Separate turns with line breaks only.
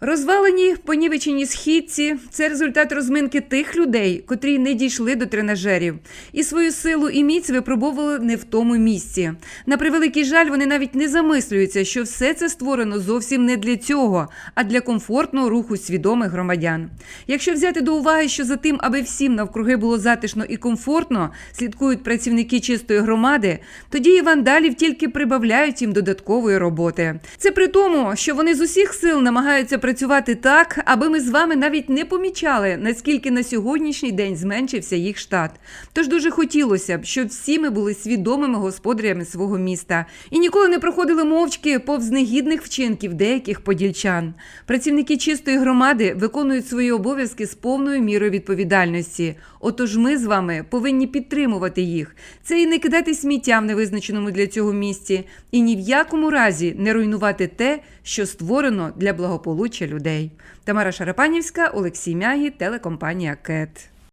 Розвалені понівечені східці це результат розминки тих людей, котрі не дійшли до тренажерів, і свою силу і міць випробовували не в тому місці. На превеликий жаль, вони навіть не замислюються, що все це створено зовсім не для цього, а для комфортного руху свідомих громадян. Якщо взяти до уваги, що за тим, аби всім навкруги було затишно і комфортно, слідкують працівники чистої громади, тоді і вандалів тільки прибавляють їм додаткової роботи. Це при тому, що вони з усіх сил намагаються працювати так, аби ми з вами навіть не помічали, наскільки на сьогоднішній день зменшився їх штат. Тож дуже хотілося б, щоб всі ми були свідомими господарями свого міста і ніколи не проходили мовчки повз негідних вчинків деяких подільчан. Працівники чистої громади виконують свої обов'язки з повною мірою відповідальності. Отож, ми з вами повинні підтримувати їх. Це і не кидати сміття в невизначеному для цього місці, і ні в якому разі не руйнувати те, що створено для благополуччя людей. Тамара Шарапанівська, Олексій Мягі, телекомпанія КЕТ.